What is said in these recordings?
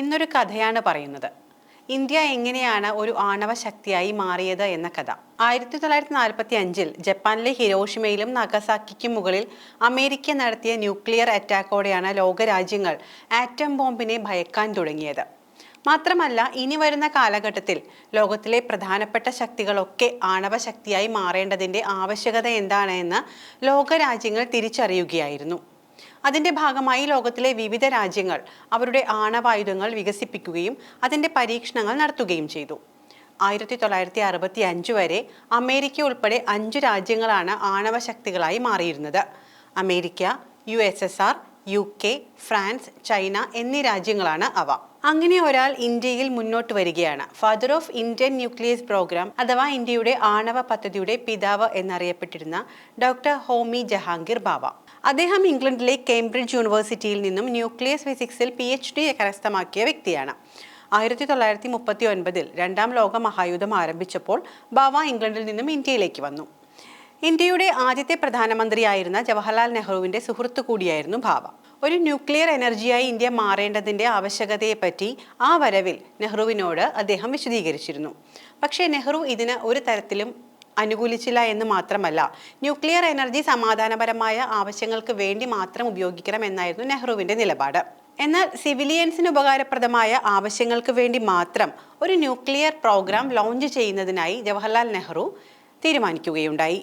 ഇന്നൊരു കഥയാണ് പറയുന്നത്. ഇന്ത്യ എങ്ങനെയാണ് ഒരു ആണവ ശക്തിയായി മാറിയത് എന്ന കഥ. ആയിരത്തി തൊള്ളായിരത്തി നാൽപ്പത്തി അഞ്ചിൽ ജപ്പാനിലെ ഹിരോഷിമയിലും നഗസാക്കിക്കും മുകളിൽ അമേരിക്ക നടത്തിയ ന്യൂക്ലിയർ അറ്റാക്കോടെയാണ് ലോകരാജ്യങ്ങൾ ആറ്റം ബോംബിനെ ഭയക്കാൻ തുടങ്ങിയത്. മാത്രമല്ല ഇനി വരുന്ന കാലഘട്ടത്തിൽ ലോകത്തിലെ പ്രധാനപ്പെട്ട ശക്തികളൊക്കെ ആണവ ശക്തിയായി മാറേണ്ടതിന്റെ ആവശ്യകത എന്താണ് എന്ന് ലോകരാജ്യങ്ങൾ തിരിച്ചറിയുകയായിരുന്നു. അതിന്റെ ഭാഗമായി ലോകത്തിലെ വിവിധ രാജ്യങ്ങൾ അവരുടെ ആണവായുധങ്ങൾ വികസിപ്പിക്കുകയും അതിന്റെ പരീക്ഷണങ്ങൾ നടത്തുകയും ചെയ്തു. ആയിരത്തി തൊള്ളായിരത്തി അറുപത്തി അഞ്ച് വരെ അമേരിക്ക ഉൾപ്പെടെ അഞ്ച് രാജ്യങ്ങളാണ് ആണവ ശക്തികളായി മാറിയിരുന്നത്. America U S S R U K France China എന്നീ രാജ്യങ്ങളാണ് അവ. അങ്ങനെ ഒരാൾ ഇന്ത്യയിൽ മുന്നോട്ട് വരികയാണ്. Father of Indian nucleus program അഥവാ ഇന്ത്യയുടെ ആണവ പദ്ധതിയുടെ പിതാവ് എന്നറിയപ്പെട്ടിരുന്ന ഡോക്ടർ ഹോമി ജഹാംഗീർ ബാവ. അദ്ദേഹം ഇംഗ്ലണ്ടിലെ കേംബ്രിഡ്ജ് യൂണിവേഴ്സിറ്റിയിൽ നിന്നും ന്യൂക്ലിയസ് ഫിസിക്സിൽ പി എച്ച് ഡി കരസ്ഥമാക്കിയ വ്യക്തിയാണ്. ആയിരത്തി തൊള്ളായിരത്തി മുപ്പത്തി ഒൻപതിൽ രണ്ടാം ലോക മഹായുദ്ധം ആരംഭിച്ചപ്പോൾ ബാവ ഇംഗ്ലണ്ടിൽ നിന്നും ഇന്ത്യയിലേക്ക് വന്നു. ഇന്ത്യയുടെ ആദ്യത്തെ പ്രധാനമന്ത്രിയായിരുന്ന ജവഹർലാൽ നെഹ്റുവിന്റെ സുഹൃത്തു കൂടിയായിരുന്നു ഭാവ ഒരു ന്യൂക്ലിയർ എനർജിയായി ഇന്ത്യ മാറേണ്ടതിന്റെ ആവശ്യകതയെപ്പറ്റി ആ വരവിൽ നെഹ്റുവിനോട് അദ്ദേഹം വിശദീകരിച്ചിരുന്നു. പക്ഷേ നെഹ്റു ഇതിന് ഒരു തരത്തിലും അനുകൂലിച്ചില്ല എന്ന് മാത്രമല്ല ന്യൂക്ലിയർ എനർജി സമാധാനപരമായ ആവശ്യങ്ങൾക്ക് വേണ്ടി മാത്രം ഉപയോഗിക്കണം എന്നായിരുന്നു നെഹ്റുവിന്റെ നിലപാട്. എന്നാൽ സിവിലിയൻസിന് ഉപകാരപ്രദമായ ആവശ്യങ്ങൾക്ക് വേണ്ടി മാത്രം ഒരു ന്യൂക്ലിയർ പ്രോഗ്രാം ലോഞ്ച് ചെയ്യുന്നതിനായി ജവഹർലാൽ നെഹ്റു തീരുമാനിക്കുകയുണ്ടായി.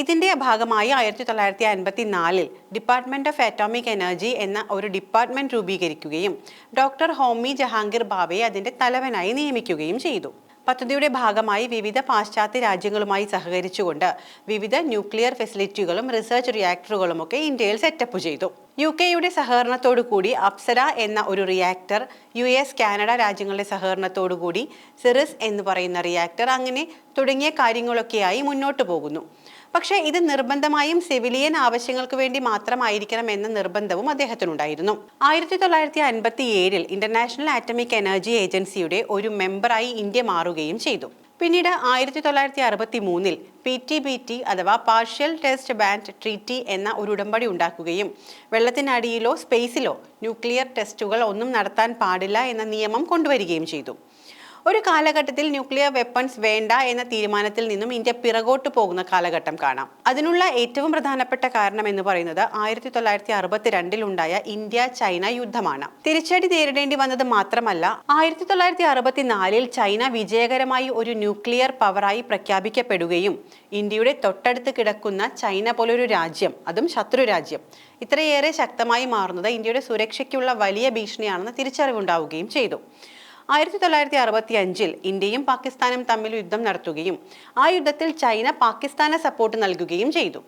ഇതിന്റെ ഭാഗമായി ആയിരത്തി തൊള്ളായിരത്തി അൻപത്തി നാലിൽ ഡിപ്പാർട്ട്മെന്റ് ഓഫ് അറ്റോമിക് എനർജി എന്ന ഒരു ഡിപ്പാർട്ട്മെന്റ് രൂപീകരിക്കുകയും ഡോക്ടർ ഹോമി ജഹാംഗീർ ബാബയെ അതിന്റെ തലവനായി നിയമിക്കുകയും ചെയ്തു. പദ്ധതിയുടെ ഭാഗമായി വിവിധ പാശ്ചാത്യ രാജ്യങ്ങളുമായി സഹകരിച്ചുകൊണ്ട് വിവിധ ന്യൂക്ലിയർ ഫെസിലിറ്റികളും റിസർച്ച് റിയാക്ടറുകളുമൊക്കെ ഇന്ത്യയിൽ സെറ്റപ്പ് ചെയ്തു. യു കെയുടെ സഹകരണത്തോടുകൂടി അപ്സര എന്ന ഒരു റിയാക്ടർ യു എസ് കാനഡ രാജ്യങ്ങളുടെ സഹകരണത്തോടുകൂടി സിറിസ് എന്ന് പറയുന്ന റിയാക്ടർ അങ്ങനെ തുടങ്ങിയ കാര്യങ്ങളൊക്കെയായി മുന്നോട്ട് പോകുന്നു. പക്ഷേ ഇത് നിർബന്ധമായും സിവിലിയൻ ആവശ്യങ്ങൾക്ക് വേണ്ടി മാത്രമായിരിക്കണം എന്ന നിർബന്ധവും അദ്ദേഹത്തിനുണ്ടായിരുന്നു. ആയിരത്തി തൊള്ളായിരത്തി അൻപത്തി ഏഴിൽ ഇന്റർനാഷണൽ ആറ്റമിക് എനർജി ഏജൻസിയുടെ ഒരു മെമ്പറായി ഇന്ത്യ മാറുകയും ചെയ്തു. പിന്നീട് ആയിരത്തി തൊള്ളായിരത്തി അറുപത്തി മൂന്നിൽ പി ടി ബി ടി അഥവാ പാർഷ്യൽ ടെസ്റ്റ് ബാൻഡ് ട്രീറ്റി എന്ന ഒരു ഉടമ്പടി ഉണ്ടാക്കുകയും വെള്ളത്തിനടിയിലോ സ്പേസിലോ ന്യൂക്ലിയർ ടെസ്റ്റുകൾ ഒന്നും നടത്താൻ പാടില്ല എന്ന നിയമം കൊണ്ടുവരികയും ചെയ്തു. ഒരു കാലഘട്ടത്തിൽ ന്യൂക്ലിയർ വെപ്പൺസ് വേണ്ട എന്ന തീരുമാനത്തിൽ നിന്നും ഇന്ത്യ പിറകോട്ട് പോകുന്ന കാലഘട്ടം കാണാം. അതിനുള്ള ഏറ്റവും പ്രധാനപ്പെട്ട കാരണം എന്ന് പറയുന്നത് ആയിരത്തി തൊള്ളായിരത്തി അറുപത്തിരണ്ടിൽ ഉണ്ടായ ഇന്ത്യ ചൈന യുദ്ധമാണ്. തിരിച്ചടി നേരിടേണ്ടി വന്നത് മാത്രമല്ല ആയിരത്തി തൊള്ളായിരത്തി അറുപത്തിനാലിൽ ചൈന വിജയകരമായി ഒരു ന്യൂക്ലിയർ പവറായി പ്രഖ്യാപിക്കപ്പെടുകയും ഇന്ത്യയുടെ തൊട്ടടുത്ത് കിടക്കുന്ന ചൈന പോലൊരു രാജ്യം അതും ശത്രു രാജ്യം ഇത്രയേറെ ശക്തമായി മാറുന്നത് ഇന്ത്യയുടെ സുരക്ഷയ്ക്കുള്ള വലിയ ഭീഷണിയാണെന്ന് തിരിച്ചറിവുണ്ടാവുകയും ചെയ്തു. ആയിരത്തി തൊള്ളായിരത്തി അറുപത്തി അഞ്ചിൽ ഇന്ത്യയും പാകിസ്ഥാനും തമ്മിൽ യുദ്ധം നടത്തുകയും ആ യുദ്ധത്തിൽ ചൈന പാകിസ്ഥാന് സപ്പോർട്ട് നൽകുകയും ചെയ്തു.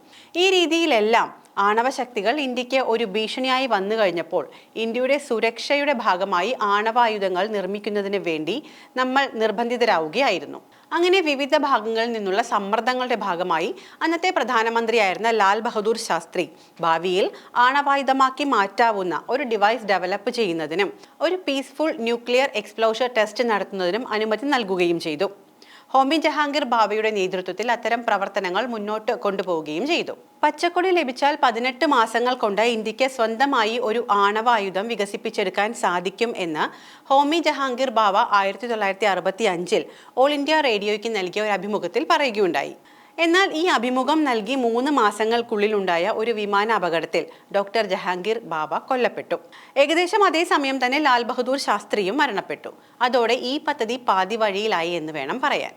ഈ രീതിയിലെല്ലാം ആണവശക്തികൾ ഇന്ത്യയ്ക്ക് ഒരു ഭീഷണിയായി വന്നു കഴിഞ്ഞപ്പോൾ ഇന്ത്യയുടെ സുരക്ഷയുടെ ഭാഗമായി ആണവായുധങ്ങൾ നിർമ്മിക്കുന്നതിന് വേണ്ടി നമ്മൾ നിർബന്ധിതരാവുകയായിരുന്നു. അങ്ങനെ വിവിധ ഭാഗങ്ങളിൽ നിന്നുള്ള സമ്മർദ്ദങ്ങളുടെ ഭാഗമായി അന്നത്തെ പ്രധാനമന്ത്രിയായിരുന്ന ലാൽ ബഹദൂർ ശാസ്ത്രി ഭാവിയിൽ ആണവായുധമാക്കി മാറ്റാവുന്ന ഒരു ഡിവൈസ് ഡെവലപ്പ് ചെയ്യുന്നതിനും ഒരു പീസ്ഫുൾ ന്യൂക്ലിയർ എക്സ്പ്ലോഷർ ടെസ്റ്റ് നടത്തുന്നതിനും അനുമതി നൽകുകയും ചെയ്തു. ഹോമി ജഹാംഗീർ ബാബയുടെ നേതൃത്വത്തിൽ അത്തരം പ്രവർത്തനങ്ങൾ മുന്നോട്ട് കൊണ്ടുപോവുകയും ചെയ്തു. പച്ചക്കൊടി ലഭിച്ചാൽ പതിനെട്ട് മാസങ്ങൾ കൊണ്ട് ഇന്ത്യയ്ക്ക് സ്വന്തമായി ഒരു ആണവായുധം വികസിപ്പിച്ചെടുക്കാൻ സാധിക്കും എന്ന് ഹോമി ജഹാംഗീർ ബാബ ആയിരത്തി തൊള്ളായിരത്തി അറുപത്തി അഞ്ചിൽ ഓൾ ഇന്ത്യ റേഡിയോയ്ക്ക് നൽകിയ ഒരു അഭിമുഖത്തിൽ പറയുകയുണ്ടായി. എന്നാൽ ഈ അഭിമുഖം നൽകി മൂന്ന് മാസങ്ങൾക്കുള്ളിലുണ്ടായ ഒരു വിമാന അപകടത്തിൽ ഡോക്ടർ ജഹാംഗീർ ബാബ കൊല്ലപ്പെട്ടു. ഏകദേശം അതേ സമയം തന്നെ ലാൽ ബഹദൂർ ശാസ്ത്രിയും മരണപ്പെട്ടു. അതോടെ ഈ പദ്ധതി പാതി വഴിയിലായി എന്ന് വേണം പറയാൻ.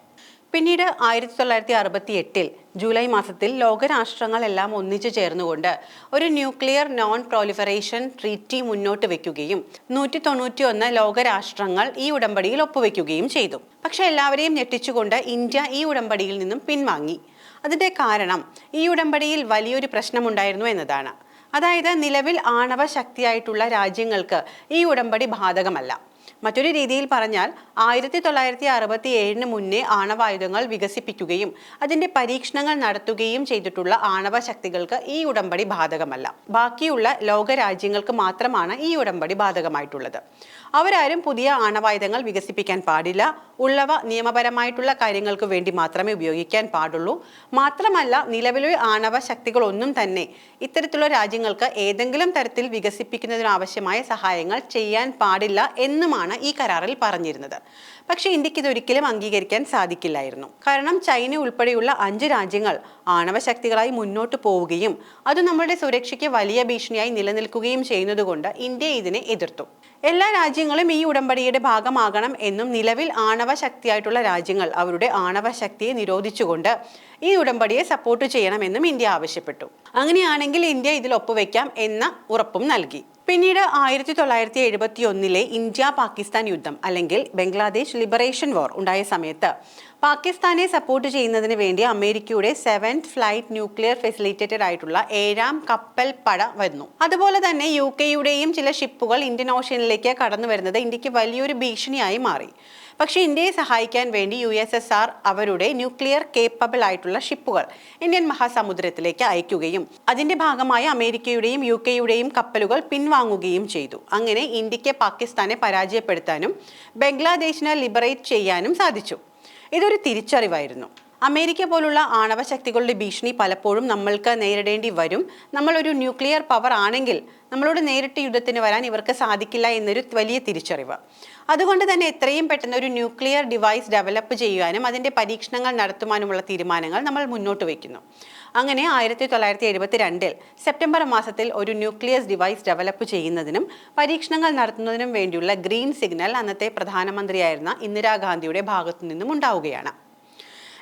പിന്നീട് ആയിരത്തി തൊള്ളായിരത്തി അറുപത്തി എട്ടിൽ ജൂലൈ മാസത്തിൽ ലോകരാഷ്ട്രങ്ങളെല്ലാം ഒന്നിച്ചു ചേർന്നുകൊണ്ട് ഒരു ന്യൂക്ലിയർ നോൺ പ്രോലിഫറേഷൻ ട്രീറ്റി മുന്നോട്ട് വെക്കുകയും നൂറ്റി തൊണ്ണൂറ്റി ഒന്ന് ലോകരാഷ്ട്രങ്ങൾ ഈ ഉടമ്പടിയിൽ ഒപ്പുവെക്കുകയും ചെയ്തു. പക്ഷേ എല്ലാവരെയും ഞെട്ടിച്ചുകൊണ്ട് ഇന്ത്യ ഈ ഉടമ്പടിയിൽ നിന്നും പിൻവാങ്ങി. അതിന്റെ കാരണം ഈ ഉടമ്പടിയിൽ വലിയൊരു പ്രശ്നമുണ്ടായിരുന്നു എന്നതാണ്. അതായത് നിലവിൽ ആണവ ശക്തിയായിട്ടുള്ള രാജ്യങ്ങൾക്ക് ഈ ഉടമ്പടി ബാധകമല്ല. മറ്റൊരു രീതിയിൽ പറഞ്ഞാൽ ആയിരത്തി തൊള്ളായിരത്തി അറുപത്തി ഏഴിന് മുന്നേ ആണവായുധങ്ങൾ വികസിപ്പിക്കുകയും അതിന്റെ പരീക്ഷണങ്ങൾ നടത്തുകയും ചെയ്തിട്ടുള്ള ആണവ ശക്തികൾക്ക് ഈ ഉടമ്പടി ബാധകമല്ല. ബാക്കിയുള്ള ലോകരാജ്യങ്ങൾക്ക് മാത്രമാണ് ഈ ഉടമ്പടി ബാധകമായിട്ടുള്ളത്. അവരാരും പുതിയ ആണവായുധങ്ങൾ വികസിപ്പിക്കാൻ പാടില്ല. ഉള്ളവ നിയമപരമായിട്ടുള്ള കാര്യങ്ങൾക്ക് വേണ്ടി മാത്രമേ ഉപയോഗിക്കാൻ പാടുള്ളൂ. മാത്രമല്ല നിലവിലെ ആണവ ശക്തികളൊന്നും തന്നെ ഇത്തരത്തിലുള്ള രാജ്യങ്ങൾക്ക് ഏതെങ്കിലും തരത്തിൽ വികസിപ്പിക്കുന്നതിനാവശ്യമായ സഹായങ്ങൾ ചെയ്യാൻ പാടില്ല എന്നും എന്നുമാണ് ഈ കരാറിൽ പറഞ്ഞിരുന്നത്. പക്ഷേ ഇന്ത്യയ്ക്ക് ഇതൊരിക്കലും അംഗീകരിക്കാൻ സാധിക്കില്ലായിരുന്നു. കാരണം ചൈന ഉൾപ്പെടെയുള്ള അഞ്ച് രാജ്യങ്ങൾ ആണവ ശക്തികളായി മുന്നോട്ട് പോവുകയും അത് നമ്മുടെ സുരക്ഷയ്ക്ക് വലിയ ഭീഷണിയായി നിലനിൽക്കുകയും ചെയ്യുന്നതുകൊണ്ട് ഇന്ത്യ ഇതിനെ എതിർത്തു. എല്ലാ രാജ്യങ്ങളും ഈ ഉടമ്പടിയുടെ ഭാഗമാകണം എന്നും നിലവിൽ ആണവ ശക്തിയായിട്ടുള്ള രാജ്യങ്ങൾ അവരുടെ ആണവ ശക്തിയെ നിരോധിച്ചുകൊണ്ട് ഈ ഉടമ്പടിയെ സപ്പോർട്ട് ചെയ്യണമെന്നും ഇന്ത്യ ആവശ്യപ്പെട്ടു. അങ്ങനെയാണെങ്കിൽ ഇന്ത്യ ഇതിൽ ഒപ്പുവെക്കാം എന്ന ഉറപ്പും നൽകി. പിന്നീട് ആയിരത്തി തൊള്ളായിരത്തി എഴുപത്തി ഒന്നിലെ ഇന്ത്യ പാകിസ്ഥാൻ യുദ്ധം അല്ലെങ്കിൽ ബംഗ്ലാദേശ് ലിബറേഷൻ വാർ ഉണ്ടായ സമയത്ത് പാകിസ്ഥാനെ സപ്പോർട്ട് ചെയ്യുന്നതിന് വേണ്ടി അമേരിക്കയുടെ സെവൻത് ഫ്ലൈറ്റ് ന്യൂക്ലിയർ ഫെസിലിറ്റേറ്റഡ് ആയിട്ടുള്ള ഏഴാം കപ്പൽ പട വന്നു അതുപോലെ തന്നെ യു കെയുടെയും ചില ഷിപ്പുകൾ ഇന്ത്യൻ ഓഷ്യനിലേക്ക് കടന്നു വരുന്നത് ഇന്ത്യയ്ക്ക് വലിയൊരു ഭീഷണിയായി മാറി. പക്ഷേ ഇന്ത്യയെ സഹായിക്കാൻ വേണ്ടി യു എസ് എസ് ആർ അവരുടെ ന്യൂക്ലിയർ കേപ്പബിൾ ആയിട്ടുള്ള ഷിപ്പുകൾ ഇന്ത്യൻ മഹാസമുദ്രത്തിലേക്ക് അയക്കുകയും അതിന്റെ ഭാഗമായി അമേരിക്കയുടെയും യു കെയുടെയും കപ്പലുകൾ പിൻവാങ്ങുകയും ചെയ്തു. അങ്ങനെ ഇന്ത്യയ്ക്ക് പാകിസ്ഥാനെ പരാജയപ്പെടുത്താനും ബംഗ്ലാദേശിനെ ലിബറേറ്റ് ചെയ്യാനും സാധിച്ചു. ഇതൊരു തിരിച്ചറിവായിരുന്നു. അമേരിക്ക പോലുള്ള ആണവ ശക്തികളുടെ ഭീഷണി പലപ്പോഴും നമ്മൾക്ക് നേരിടേണ്ടി വരും. നമ്മളൊരു ന്യൂക്ലിയർ പവർ ആണെങ്കിൽ നമ്മളോട് നേരിട്ട് യുദ്ധത്തിന് വരാൻ ഇവർക്ക് സാധിക്കില്ല എന്നൊരു വലിയ തിരിച്ചറിവ്. അതുകൊണ്ട് തന്നെ എത്രയും പെട്ടെന്ന് ഒരു ന്യൂക്ലിയർ ഡിവൈസ് ഡെവലപ്പ് ചെയ്യുവാനും അതിന്റെ പരീക്ഷണങ്ങൾ നടത്തുവാനുമുള്ള തീരുമാനങ്ങൾ നമ്മൾ മുന്നോട്ട് വയ്ക്കുന്നു. അങ്ങനെ ആയിരത്തി തൊള്ളായിരത്തി എഴുപത്തി രണ്ടിൽ സെപ്റ്റംബർ മാസത്തിൽ ഒരു ന്യൂക്ലിയസ് ഡിവൈസ് ഡെവലപ്പ് ചെയ്യുന്നതിനും പരീക്ഷണങ്ങൾ നടത്തുന്നതിനും വേണ്ടിയുള്ള ഗ്രീൻ സിഗ്നൽ അന്നത്തെ പ്രധാനമന്ത്രിയായിരുന്ന ഇന്ദിരാഗാന്ധിയുടെ ഭാഗത്തു നിന്നും ഉണ്ടാവുകയാണ്.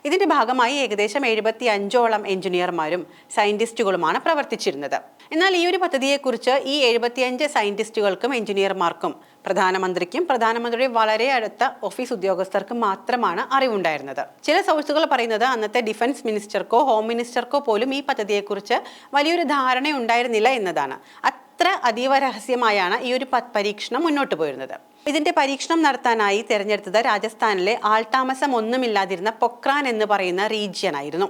ഇതിന്റെ ഭാഗമായി ഏകദേശം എഴുപത്തി അഞ്ചോളം എഞ്ചിനീയർമാരും സയന്റിസ്റ്റുകളുമാണ് പ്രവർത്തിച്ചിരുന്നത്. എന്നാൽ ഈ ഒരു പദ്ധതിയെക്കുറിച്ച് ഈ എഴുപത്തിയഞ്ച് സയന്റിസ്റ്റുകൾക്കും എഞ്ചിനീയർമാർക്കും പ്രധാനമന്ത്രിക്കും പ്രധാനമന്ത്രിയുടെ വളരെ അടുത്ത ഓഫീസ് ഉദ്യോഗസ്ഥർക്കും മാത്രമാണ് അറിവുണ്ടായിരുന്നത്. ചില സോഴ്സുകൾ പറയുന്നത് അന്നത്തെ ഡിഫൻസ് മിനിസ്റ്റർക്കോ ഹോം മിനിസ്റ്റർക്കോ പോലും ഈ പദ്ധതിയെക്കുറിച്ച് വലിയൊരു ധാരണ ഉണ്ടായിരുന്നില്ല എന്നതാണ്. അത്ര അതീവ രഹസ്യമായാണ് ഈ ഒരു പരീക്ഷണം മുന്നോട്ട് പോയിരുന്നത്. ഇതിന്റെ പരീക്ഷണം നടത്താനായി തിരഞ്ഞെടുത്തത് രാജസ്ഥാനിലെ ആൾതാമസം ഒന്നുമില്ലാതിരുന്ന പൊക്രാൻ എന്ന് പറയുന്ന റീജിയൻ ആയിരുന്നു.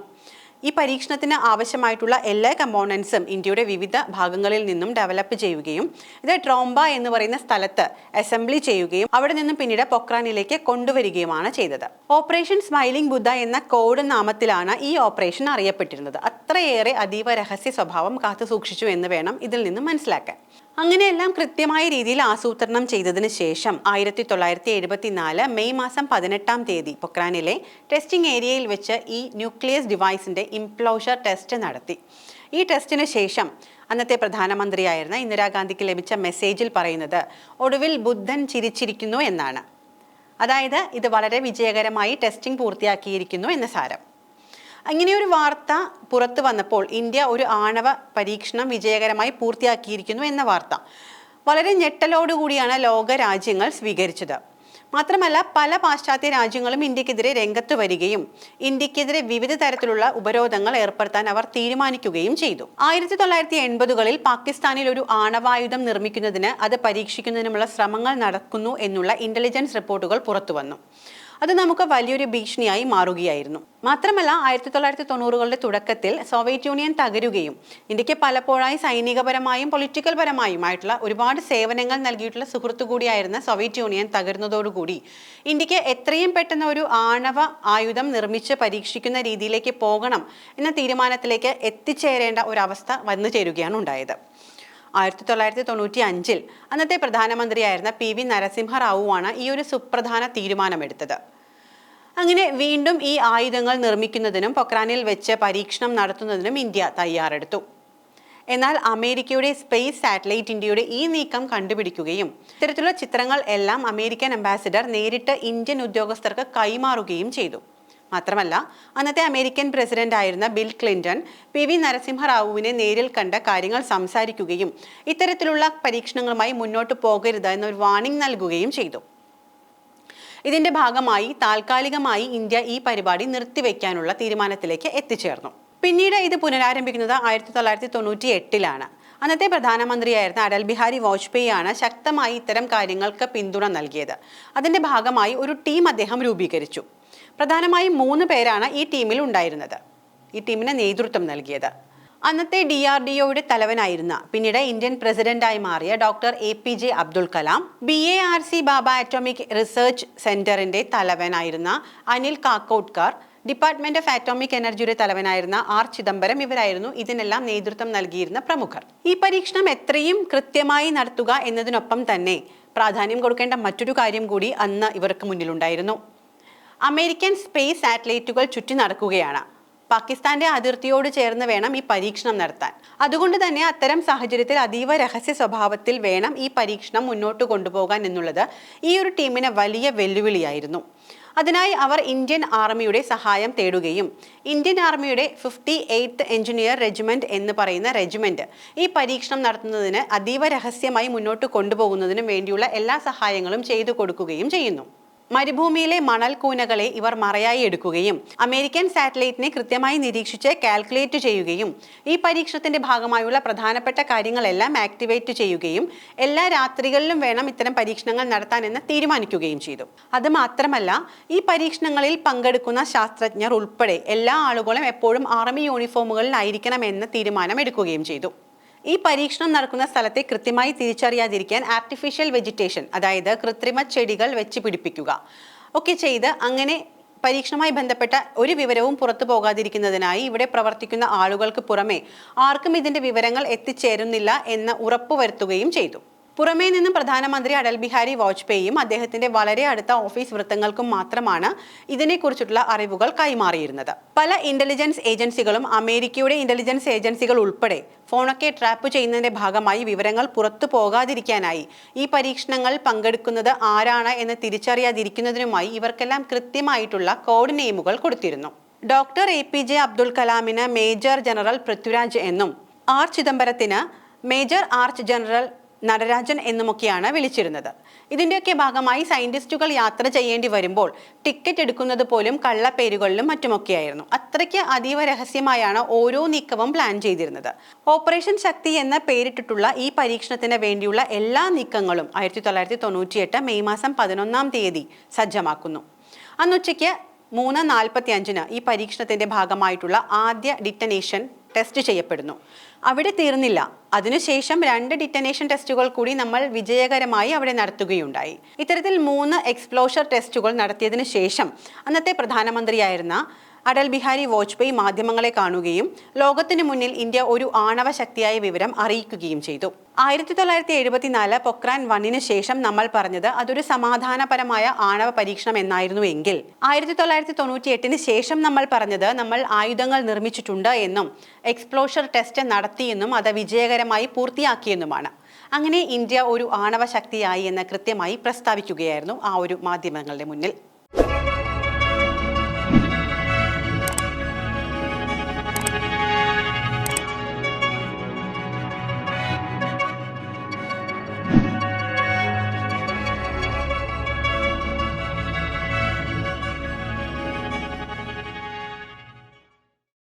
ഈ പരീക്ഷണത്തിന് ആവശ്യമായിട്ടുള്ള എല്ലാ കമ്പോണൻസും ഇന്ത്യയുടെ വിവിധ ഭാഗങ്ങളിൽ നിന്നും ഡെവലപ്പ് ചെയ്യുകയും ഇത് ട്രോംബ എന്ന് പറയുന്ന സ്ഥലത്ത് അസംബ്ലി ചെയ്യുകയും അവിടെ നിന്നും പിന്നീട് പൊക്രാനിലേക്ക് കൊണ്ടുവരികയുമാണ് ചെയ്തത്. ഓപ്പറേഷൻ സ്മൈലിംഗ് ബുദ്ധ എന്ന കോഡ് നാമത്തിലാണ് ഈ ഓപ്പറേഷൻ അറിയപ്പെട്ടിരുന്നത്. അത്രയേറെ അതീവ രഹസ്യ സ്വഭാവം കാത്തു സൂക്ഷിച്ചു എന്ന് വേണം ഇതിൽ നിന്നും മനസ്സിലാക്കാൻ. അങ്ങനെയെല്ലാം കൃത്യമായ രീതിയിൽ ആസൂത്രണം ചെയ്തതിന് ശേഷം ആയിരത്തി തൊള്ളായിരത്തി എഴുപത്തിനാല് മെയ് മാസം പതിനെട്ടാം തീയതി പൊക്രാനിലെ ടെസ്റ്റിംഗ് ഏരിയയിൽ വെച്ച് ഈ ന്യൂക്ലിയസ് ഡിവൈസിന്റെ ഇംപ്ലോഷർ ടെസ്റ്റ് നടത്തി. ഈ ടെസ്റ്റിന് ശേഷം അന്നത്തെ പ്രധാനമന്ത്രിയായിരുന്ന ഇന്ദിരാഗാന്ധിക്ക് ലഭിച്ച മെസ്സേജിൽ പറയുന്നത് ഒടുവിൽ ബുദ്ധൻ ചിരിച്ചിരിക്കുന്നു എന്നാണ്. അതായത് ഇത് വളരെ വിജയകരമായി ടെസ്റ്റിംഗ് പൂർത്തിയാക്കിയിരിക്കുന്നു എന്ന സാരം. ഇങ്ങനെയൊരു വാർത്ത പുറത്തു വന്നപ്പോൾ ഇന്ത്യ ഒരു ആണവ പരീക്ഷണം വിജയകരമായി പൂർത്തിയാക്കിയിരിക്കുന്നു എന്ന വാർത്ത. വളരെ ഞെട്ടലോടുകൂടിയാണ് ലോക രാജ്യങ്ങൾ സ്വീകരിച്ചത്. മാത്രമല്ല പല പാശ്ചാത്യ രാജ്യങ്ങളും ഇന്ത്യക്കെതിരെ രംഗത്ത് വരികയും ഇന്ത്യക്കെതിരെ വിവിധ തരത്തിലുള്ള ഉപരോധങ്ങൾ ഏർപ്പെടുത്താൻ അവർ തീരുമാനിക്കുകയും ചെയ്തു. ആയിരത്തി തൊള്ളായിരത്തി എൺപതുകളിൽ പാകിസ്ഥാനിൽ ഒരു ആണവായുധം നിർമ്മിക്കുന്നതിന് അത് പരീക്ഷിക്കുന്നതിനുമുള്ള ശ്രമങ്ങൾ നടക്കുന്നു എന്നുള്ള ഇന്റലിജൻസ് റിപ്പോർട്ടുകൾ പുറത്തു വന്നു അത് നമുക്ക് വലിയൊരു ഭീഷണിയായി മാറുകയായിരുന്നു. മാത്രമല്ല ആയിരത്തി തൊള്ളായിരത്തി തൊണ്ണൂറുകളുടെ തുടക്കത്തിൽ സോവിയറ്റ് യൂണിയൻ തകരുകയും ഇന്ത്യയ്ക്ക് പലപ്പോഴായി സൈനികപരമായും പൊളിറ്റിക്കൽ പരമായും ആയിട്ടുള്ള ഒരുപാട് സേവനങ്ങൾ നൽകിയിട്ടുള്ള സുഹൃത്തു കൂടിയായിരുന്ന സോവിയറ്റ് യൂണിയൻ തകരുന്നതോടുകൂടി ഇന്ത്യയ്ക്ക് എത്രയും പെട്ടെന്ന് ഒരു ആണവ ആയുധം നിർമ്മിച്ച് പരീക്ഷിക്കുന്ന രീതിയിലേക്ക് പോകണം എന്ന തീരുമാനത്തിലേക്ക് എത്തിച്ചേരേണ്ട ഒരവസ്ഥ വന്നു ചേരുകയാണ് ഉണ്ടായത്. ആയിരത്തി തൊള്ളായിരത്തി തൊണ്ണൂറ്റി അഞ്ചിൽ അന്നത്തെ പ്രധാനമന്ത്രിയായിരുന്ന പി വി നരസിംഹറാവുവാണ് ഈ ഒരു സുപ്രധാന തീരുമാനമെടുത്തത്. അങ്ങനെ വീണ്ടും ഈ ആയുധങ്ങൾ നിർമ്മിക്കുന്നതിനും പൊക്രാനിൽ വെച്ച് പരീക്ഷണം നടത്തുന്നതിനും ഇന്ത്യ തയ്യാറെടുത്തു. എന്നാൽ അമേരിക്കയുടെ സ്പേസ് സാറ്റലൈറ്റ് ഇന്ത്യയുടെ ഈ നീക്കം കണ്ടുപിടിക്കുകയും ഇത്തരത്തിലുള്ള ചിത്രങ്ങൾ എല്ലാം അമേരിക്കൻ അംബാസിഡർ നേരിട്ട് ഇന്ത്യൻ ഉദ്യോഗസ്ഥർക്ക് കൈമാറുകയും ചെയ്തു. മാത്രമല്ല അന്നത്തെ അമേരിക്കൻ പ്രസിഡന്റ് ആയിരുന്ന ബിൽ ക്ലിന്റൺ പി വി നരസിംഹറാവുവിനെ നേരിൽ കണ്ട കാര്യങ്ങൾ സംസാരിക്കുകയും ഇത്തരത്തിലുള്ള പരീക്ഷണങ്ങളുമായി മുന്നോട്ട് പോകരുത് എന്നൊരു വാണിംഗ് നൽകുകയും ചെയ്തു. ഇതിന്റെ ഭാഗമായി താൽക്കാലികമായി ഇന്ത്യ ഈ പരിപാടി നിർത്തിവെക്കാനുള്ള തീരുമാനത്തിലേക്ക് എത്തിച്ചേർന്നു. പിന്നീട് ഇത് പുനരാരംഭിക്കുന്നത് ആയിരത്തി തൊള്ളായിരത്തി തൊണ്ണൂറ്റി എട്ടിലാണ് അന്നത്തെ പ്രധാനമന്ത്രിയായിരുന്ന അടൽ ബിഹാരി വാജ്പേയി ആണ് ശക്തമായി ഇത്തരം കാര്യങ്ങൾക്ക് പിന്തുണ നൽകിയത്. അതിന്റെ ഭാഗമായി ഒരു ടീം അദ്ദേഹം രൂപീകരിച്ചു. പ്രധാനമായും മൂന്ന് പേരാണ് ഈ ടീമിൽ ഉണ്ടായിരുന്നത്. ഈ ടീമിന് നേതൃത്വം നൽകിയത്. അന്നത്തെ ഡി ആർ ഡി ഒയുടെ തലവനായിരുന്ന പിന്നീട് ഇന്ത്യൻ പ്രസിഡന്റായി മാറിയ doctor A P J Abdul Kalam B A R C Bhabha atomic research സെന്ററിന്റെ തലവനായിരുന്ന Anil Kakodkar department of atomic എനർജിയുടെ തലവനായിരുന്ന ആർ ചിദംബരം ഇവരായിരുന്നു ഇതിനെല്ലാം നേതൃത്വം നൽകിയിരുന്ന പ്രമുഖർ. ഈ പരീക്ഷണം എത്രയും കൃത്യമായി നടത്തുക എന്നതിനൊപ്പം തന്നെ പ്രാധാന്യം കൊടുക്കേണ്ട മറ്റൊരു കാര്യം കൂടി അന്ന് ഇവർക്ക് മുന്നിലുണ്ടായിരുന്നു. അമേരിക്കൻ സ്പേസ് സാറ്റലൈറ്റുകൾ ചുറ്റി നടക്കുകയാണ്. പാകിസ്ഥാന്റെ അതിർത്തിയോട് ചേർന്ന് വേണം ഈ പരീക്ഷണം നടത്താൻ. അതുകൊണ്ട് തന്നെ അത്തരം സാഹചര്യത്തിൽ അതീവ രഹസ്യ സ്വഭാവത്തിൽ വേണം ഈ പരീക്ഷണം മുന്നോട്ട് കൊണ്ടുപോകാൻ എന്നുള്ളത് ഈ ഒരു ടീമിന് വലിയ വെല്ലുവിളിയായിരുന്നു. അതിനായി അവർ ഇന്ത്യൻ ആർമിയുടെ സഹായം തേടുകയും ഇന്ത്യൻ ആർമിയുടെ ഫിഫ്റ്റി എയ്ത്ത് എഞ്ചിനീയർ റെജിമെന്റ് എന്ന് പറയുന്ന റെജിമെന്റ് ഈ പരീക്ഷണം നടത്തുന്നതിന് അതീവ രഹസ്യമായി മുന്നോട്ട് കൊണ്ടുപോകുന്നതിനും വേണ്ടിയുള്ള എല്ലാ സഹായങ്ങളും ചെയ്തു കൊടുക്കുകയും ചെയ്യുന്നു. മരുഭൂമിയിലെ മണൽ കൂനകളെ ഇവർ മറയായി എടുക്കുകയും അമേരിക്കൻ സാറ്റലൈറ്റിനെ കൃത്യമായി നിരീക്ഷിച്ച് കാൽക്കുലേറ്റ് ചെയ്യുകയും ഈ പരീക്ഷണത്തിന്റെ ഭാഗമായുള്ള പ്രധാനപ്പെട്ട കാര്യങ്ങളെല്ലാം ആക്ടിവേറ്റ് ചെയ്യുകയും എല്ലാ രാത്രികളിലും വേണം ഇത്തരം പരീക്ഷണങ്ങൾ നടത്താനെന്ന് തീരുമാനിക്കുകയും ചെയ്തു. അത് മാത്രമല്ല ഈ പരീക്ഷണങ്ങളിൽ പങ്കെടുക്കുന്ന ശാസ്ത്രജ്ഞർ ഉൾപ്പെടെ എല്ലാ ആളുകളും എപ്പോഴും ആർമി യൂണിഫോമുകളിലായിരിക്കണമെന്ന തീരുമാനം എടുക്കുകയും ചെയ്തു. ഈ പരീക്ഷണം നടക്കുന്ന സ്ഥലത്തെ കൃത്യമായി തിരിച്ചറിയാതിരിക്കാൻ ആർട്ടിഫിഷ്യൽ വെജിറ്റേഷൻ അതായത് കൃത്രിമ ചെടികൾ വെച്ച് പിടിപ്പിക്കുക. ഒക്കെ ചെയ്ത് അങ്ങനെ പരീക്ഷണവുമായി ബന്ധപ്പെട്ട ഒരു വിവരവും പുറത്തു പോകാതിരിക്കുന്നതിനായി ഇവിടെ പ്രവർത്തിക്കുന്ന ആളുകൾക്ക് പുറമെ ആർക്കും ഇതിന്റെ വിവരങ്ങൾ എത്തിച്ചേരുന്നില്ല എന്ന് ഉറപ്പുവരുത്തുകയും ചെയ്തു. പുറമേ നിന്നും പ്രധാനമന്ത്രി അടൽ ബിഹാരി വാജ്പേയിയും അദ്ദേഹത്തിന്റെ വളരെ അടുത്ത ഓഫീസ് വൃത്തങ്ങൾക്കും മാത്രമാണ് ഇതിനെക്കുറിച്ചിട്ടുള്ള അറിവുകൾ കൈമാറിയിരുന്നത്. പല ഇന്റലിജൻസ് ഏജൻസികളും അമേരിക്കയുടെ ഇന്റലിജൻസ് ഏജൻസികൾ ഉൾപ്പെടെ ഫോണൊക്കെ ട്രാപ്പ് ചെയ്യുന്നതിന്റെ ഭാഗമായി വിവരങ്ങൾ പുറത്തു പോകാതിരിക്കാനായി ഈ പരീക്ഷണങ്ങൾ പങ്കെടുക്കുന്നത് ആരാണ് എന്ന് തിരിച്ചറിയാതിരിക്കുന്നതിനുമായി ഇവർക്കെല്ലാം കൃത്യമായിട്ടുള്ള കോഡ് നെയിമുകൾ കൊടുത്തിരുന്നു. Doctor A P J Abdul കലാമിന് major general Prithviraj എന്നും ആർ ചിദംബരത്തിന് മേജർ ആർച്ച് ജനറൽ നടരാജൻ എന്നുമൊക്കെയാണ് വിളിച്ചിരുന്നത്. ഇതിന്റെയൊക്കെ ഭാഗമായി സയന്റിസ്റ്റുകൾ യാത്ര ചെയ്യേണ്ടി വരുമ്പോൾ ടിക്കറ്റ് എടുക്കുന്നത് പോലും കള്ളപ്പേരുകളിലും മറ്റുമൊക്കെയായിരുന്നു. അത്രയ്ക്ക് അതീവ രഹസ്യമായാണ് ഓരോ നീക്കവും പ്ലാൻ ചെയ്തിരുന്നത്. ഓപ്പറേഷൻ ശക്തി എന്ന പേരിട്ടിട്ടുള്ള ഈ പരീക്ഷണത്തിന് വേണ്ടിയുള്ള എല്ലാ നീക്കങ്ങളും ആയിരത്തി തൊള്ളായിരത്തി തൊണ്ണൂറ്റിയെട്ട് മെയ് മാസം പതിനൊന്നാം തീയതി സജ്ജമാക്കുന്നു. അന്നുച്ചയ്ക്ക് മൂന്ന് നാൽപ്പത്തി അഞ്ചിന് ഈ പരീക്ഷണത്തിന്റെ ഭാഗമായിട്ടുള്ള ആദ്യ ഡിറ്റനേഷൻ ടെസ്റ്റ് ചെയ്യപ്പെടുന്നു. അവിടെ തീർന്നില്ല. അതിനുശേഷം രണ്ട് ഡിറ്റനേഷൻ ടെസ്റ്റുകൾ കൂടി നമ്മൾ വിജയകരമായി അവിടെ നടത്തുകയുണ്ടായി. ഇത്തരത്തിൽ മൂന്ന് എക്സ്പ്ലോഷർ ടെസ്റ്റുകൾ നടത്തിയതിനു ശേഷം അന്നത്തെ പ്രധാനമന്ത്രിയായിരുന്ന അടൽ ബിഹാരി വാജ്പേയി മാധ്യമങ്ങളെ കാണുകയും ലോകത്തിനു മുന്നിൽ ഇന്ത്യ ഒരു ആണവ ശക്തിയായ വിവരം അറിയിക്കുകയും ചെയ്തു. ആയിരത്തി തൊള്ളായിരത്തി എഴുപത്തിനാല് പൊക്രാൻ വണ്ണിന് ശേഷം നമ്മൾ പറഞ്ഞത് അതൊരു സമാധാനപരമായ ആണവ പരീക്ഷണം എന്നായിരുന്നു എങ്കിൽ. ആയിരത്തി തൊള്ളായിരത്തി തൊണ്ണൂറ്റി എട്ടിന് ശേഷം നമ്മൾ പറഞ്ഞത് നമ്മൾ ആയുധങ്ങൾ നിർമ്മിച്ചിട്ടുണ്ട് എന്നും എക്സ്പ്ലോഷർ ടെസ്റ്റ് നടത്തിയെന്നും അത് വിജയകരമായി പൂർത്തിയാക്കിയെന്നുമാണ്. അങ്ങനെ ഇന്ത്യ ഒരു ആണവ ശക്തിയായി എന്ന് കൃത്യമായി പ്രസ്താവിക്കുകയായിരുന്നു ആ ഒരു മാധ്യമങ്ങളുടെ മുന്നിൽ.